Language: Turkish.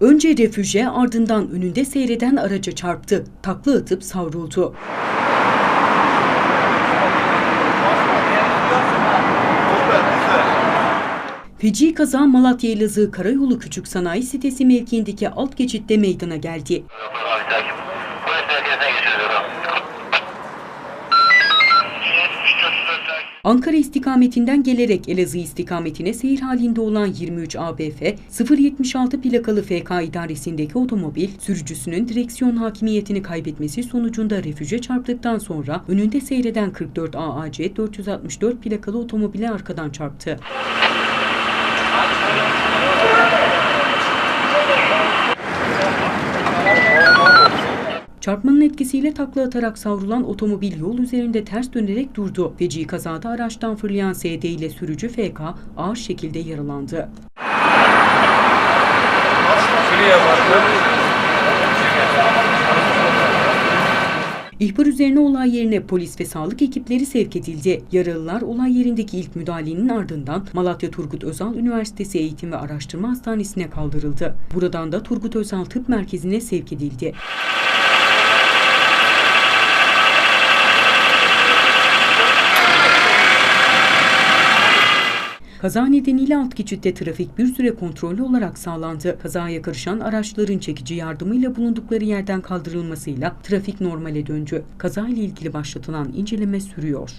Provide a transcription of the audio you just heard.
Önce refüje ardından önünde seyreden araca çarptı. Takla atıp savruldu. Feci kaza Malatya Elazığ Karayolu Küçük Sanayi Sitesi mevkiindeki alt geçitte meydana geldi. Ankara istikametinden gelerek Elazığ istikametine seyir halinde olan 23 ABF 076 plakalı FK idaresindeki otomobil sürücüsünün direksiyon hakimiyetini kaybetmesi sonucunda refüje çarptıktan sonra önünde seyreden 44 AAC 464 plakalı otomobile arkadan çarptı. Çarpmanın etkisiyle takla atarak savrulan otomobil yol üzerinde ters dönerek durdu. Feci kazada araçtan fırlayan SD ile sürücü FK ağır şekilde yaralandı. İhbar üzerine olay yerine polis ve sağlık ekipleri sevk edildi. Yaralılar olay yerindeki ilk müdahalenin ardından Malatya Turgut Özal Üniversitesi Eğitim ve Araştırma Hastanesi'ne kaldırıldı. Buradan da Turgut Özal Tıp Merkezi'ne sevk edildi. Kaza nedeniyle alt geçitte trafik bir süre kontrollü olarak sağlandı. Kazaya karışan araçların çekici yardımıyla bulundukları yerden kaldırılmasıyla trafik normale döndü. Kaza ile ilgili başlatılan inceleme sürüyor.